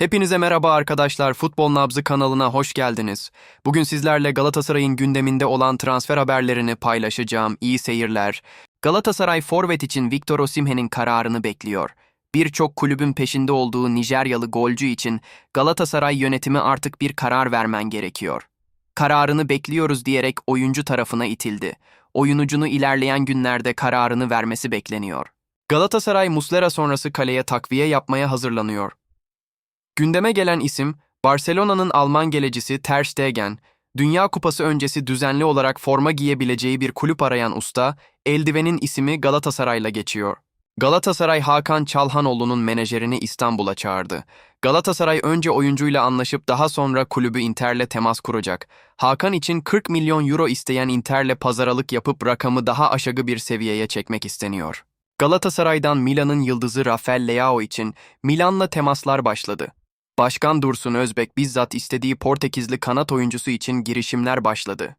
Hepinize merhaba arkadaşlar. Futbol Nabzı kanalına hoş geldiniz. Bugün sizlerle Galatasaray'ın gündeminde olan transfer haberlerini paylaşacağım. İyi seyirler. Galatasaray forvet için Victor Osimhen'in kararını bekliyor. Birçok kulübün peşinde olduğu Nijeryalı golcü için Galatasaray yönetimi artık bir karar vermen gerekiyor. Kararını bekliyoruz diyerek oyuncu tarafına itildi. Oyunucunu ilerleyen günlerde kararını vermesi bekleniyor. Galatasaray Muslera sonrası kaleye takviye yapmaya hazırlanıyor. Gündeme gelen isim, Barcelona'nın Alman gelecisi Ter Stegen, Dünya Kupası öncesi düzenli olarak forma giyebileceği bir kulüp arayan usta, eldivenin ismi Galatasaray'la geçiyor. Galatasaray Hakan Çalhanoğlu'nun menajerini İstanbul'a çağırdı. Galatasaray önce oyuncuyla anlaşıp daha sonra kulübü Inter'le temas kuracak. Hakan için 40 milyon euro isteyen Inter'le pazaralık yapıp rakamı daha aşağı bir seviyeye çekmek isteniyor. Galatasaray'dan Milan'ın yıldızı Rafael Leao için Milan'la temaslar başladı. Başkan Dursun Özbek bizzat istediği Portekizli kanat oyuncusu için girişimler başladı.